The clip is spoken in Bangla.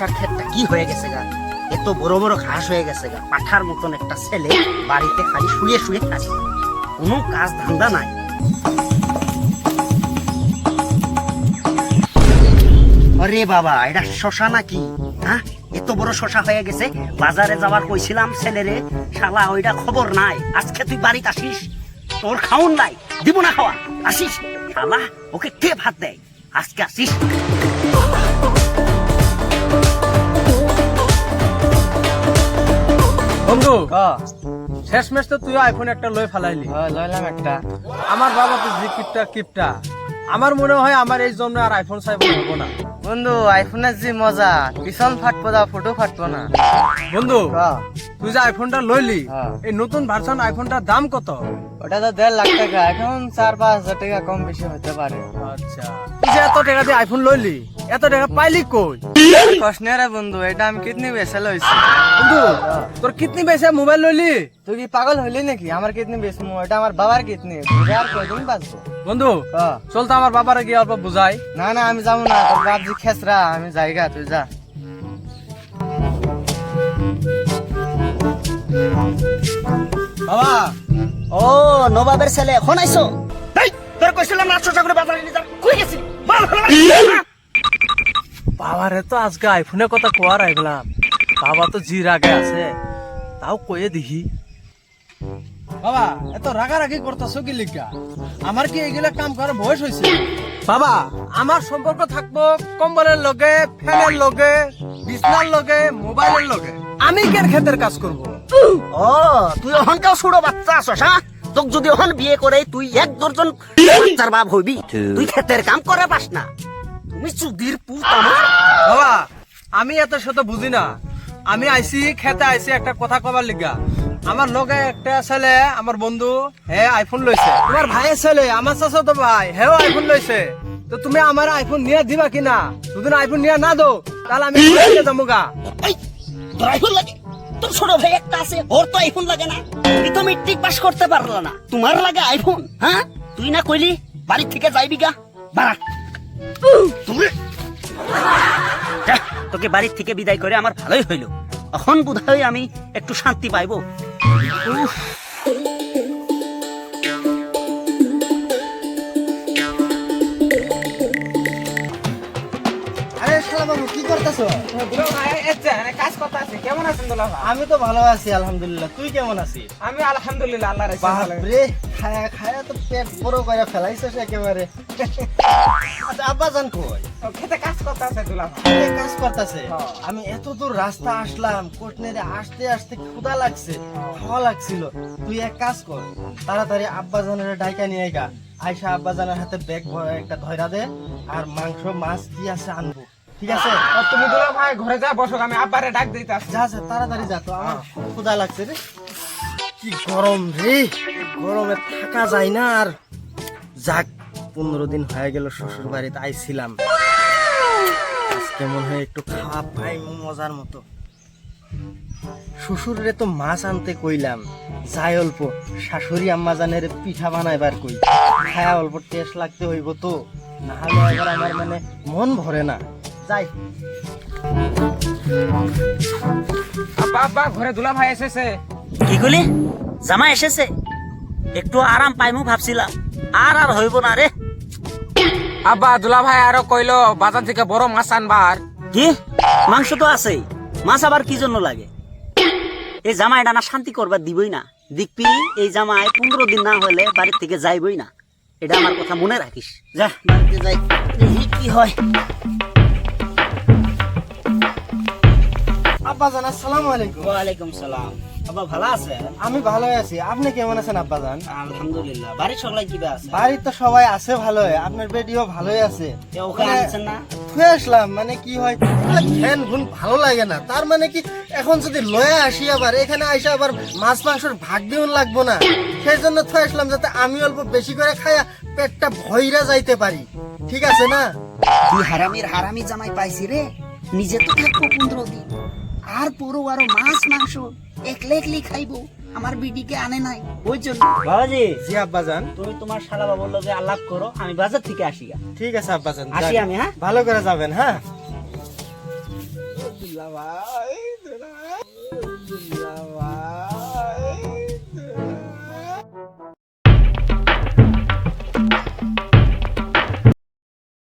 শশার ক্ষেতটা কি হয়ে গেছে গা? এত বড় বড় ঘাস হয়ে গেছে গা। পাঠার মতন একটা ছেলে বাড়িতে খালি শুয়ে শুয়ে খাচ্ছে। কোনো কাজ ধান্দা নাই। আরে বাবা, এটা শশা নাকি? হ্যাঁ? এত বড় শশা হয়ে গেছে, বাজারে যাওয়ার কইছিলাম ছেলেরে শালা, ওইটা খবর নাই। আজকে তুই বাড়িতে আসিস? তোর খাউন নাই। দিব না খাওয়া। আসিস? শালা, ওকে কে ভাত দেয়? আজকে আসিস? বন্ধু শেষ মেশ তো তুই আইফোন একটা লই ফেলাইলি। লইলাম একটা। আমার বাবা তো যে কিপটা কিপটা। আমার মনে হয় আমার এই জন্য আর আইফোন সাইফোন হব না। বন্ধু আইফোনের যে মজা পিছন ফাটবো দা ফটো ফাটবো না। বন্ধু তুই যে আইফোনটা লইলি। এই নতুন ভার্সন আইফোনটার দাম কত? ওটা তো দেড় লাখ টাকা। এখন চার পাঁচ হাজার টাকা কম বেশি হতে পারে। আচ্ছা। তুই যে এত টাকা দিয়ে আইফোন লইলি এত টাকা পাইলি কই? কষ্ণে রে বন্ধু এটা আমি কিডনি বেসে লইছি। বন্ধু তোর কিতনি বেশে মোবাইল লইলি? তুই কি পাগল হইলি নাকি? আমার কিডনি বেসমু এটা আমার বাবার কিডনি। বুঝে আর কয়দিন বাঁচবো? বন্ধু চল তো আমার বাবারে গিয়ে অল্প বুঝাই। না না আমি যাব না তোর বাপ যে খেসরা আমি জায়গা তুই যা। বাবা ও নবাবের ছেলে এখন আইছো? তোর কইছিলাম না শশা করে বাজারে নিয়ে যা। কই বল। বাবারে তো আজকে আইফোনের কথা কোয়ার আইগলাম বাবা তো জি রাগে আছে। তাও কয়ে দেখি বাবা এত রাগারাগি করতেছো কি লিখা আমার কি এগুলা কাম করার বয়স হয়েছে বাবা আমার সম্পর্ক থাকব কম্বলের লগে ফ্যানের লগে বিছনার লগে মোবাইলের লগে। আমি কেন ক্ষেতের কাজ করব ও তুই অহংকার ছোড়ো বাচ্চা আছস হ্যাঁ তোক যদি অহন বিয়ে করে তুই এক দর্জন বাচ্চার বাপ হইবি তুই ক্ষেতের কাম করে পাস না তুমি চুদির পুত আমার। বাবা আমি এত শত বুঝি না। আমি আইছি খেতে আইছি একটা কথা কবার লিগা। আমার লগে একটা ছেলে আমার বন্ধু হে আইফোন লইছে তোমার ভাইয়ের ছেলে আমার চাচা তো ভাই হেও আইফোন লইছে তো তুমি আমার আইফোন নিয়ে দিবা কিনা যদি আইফোন নিয়ে না দো তাহলে আমি যাব গা তোর আইফোন লাগে? তোর ছোট ভাই একটা আছে ওর তো আইফোন লাগে না। তুই তো মেট্রিক পাস করতে পারল না। তোমার লাগে আইফোন হ্যাঁ? তুই না কইলি বাড়ি থেকে যাইবি গা। বাড়া। তুমি তোকে বাড়ির থেকে বিদায় করে আমার ভালোই হইল। এখন বোধহয় আমি একটু শান্তি পাইবো। বাবু কি করতেছো? কাজ করতে আছে। কেমন আছেন দোলা আমি তো ভালো আছি আলহামদুলিল্লাহ। তুই কেমন আছিস? আমি আলহামদুলিল্লাহ আল্লাহ বাপরে খায়া খায়া তো পেট বড় করে ফেলাইছিস একেবারে। আচ্ছা আব্বা জান কই খেতে কাজ করতে আছে দোলা কাজ করতেছে। আমি এত দূর রাস্তা আসলাম কোটনেরে আসতে আসতে ক্ষুধা লাগছে খাওয়া লাগছিল। তুই এক কাজ কর তাড়াতাড়ি আব্বা জানের ডাইকা নিয়ে গা আয়সা আব্বা জানের হাতে ব্যাগ ভরে একটা ধয়রা দে আর মাংস মাছ কি আছে আনব। ঠিক আছে? তুমি দোলা ভাই ঘরে যা বসো আমি আব্বারে ডাক দিতে আসছি। যা যা তাড়াতাড়ি যা তো আমার ক্ষুধা লাগছে রে। কি গরম রে গরমে থাকা যায় না আর। যাক পনেরো দিন হয়ে গেল শ্বশুর বাড়িতে আইছিলাম। আজকে মনে হয় একটু খাওয়া পাই মজার মতো। শ্বশুরে তো মাছ আনতে কইলাম। যাই অল্প শাশুড়ি আম্মা জানের পিঠা বানাইবার কই। খায়া অল্প টেস্ট লাগতে হইব তো। না হলে এবার আমার মানে মন ভরে না। যাই। আব্বা আব্বা ঘরে দোলা ভাই এসেছে। কি কইলি জামা এসেছে। একটু আরাম পাইমু ভাবছিলাম। আর আর হইব না রে। আব্বা দোলা ভাই আরও কইলো বাজার থেকে বড় মাছ আনবার। কি? মাংস তো আছেই। মাছ আবার কি জন্য লাগে? এই জামাইটা না শান্তি করবার দিবই না। দেখবি এই জামাই পনেরো দিন না হলে বাড়ির থেকে যাইবই না। এটা আমার কথা মনে রাখিস। যা বাড়িতে যাই। কি হয়। আব্বা জান আসসালামু আলাইকুম। ওয়ালাইকুম সালাম। বাবা ভালো আমি ভালো আছি। আপনি কেমন আছেন আব্বা জান আলহামদুলিল্লাহ। বাড়ির সবাই কিবা আছে? বাড়ির তো সবাই আছে ভালোই। আপনার বেডিও ভালোই আছে। মানে আনছেন না? থুয়ে আসলাম মানে কি হয় ঘ্যান ভালো লাগে না। তার মানে কি এখন যদি লয়ে আসি আবার এখানে আইসা আবার মাছ মাংসের ভাগ দিউন লাগবো না। সেই জন্য থুয়ে আসলাম যাতে আমি অল্প বেশি করে খায়া পেটটা ভইরা যাইতে পারি। ঠিক আছে না? তুই হারামির হারামি জামাই পাইছি রে। নিজে তো থাকব পনেরো দিন। আর পুরো আরও মাছ মাংস। একলে একলি খাইবো। আমার বিডিকে আনে নাই। ওই জন্য। বাবাজি। জি আব্বা জান তুমি তোমার শালা বাবুর যে আলাপ করো আমি বাজার থেকে আসি ঠিক আছে আব্বা জান আসি আমি, হ্যাঁ? ভালো করে যাবেন হ্যাঁ? ভাই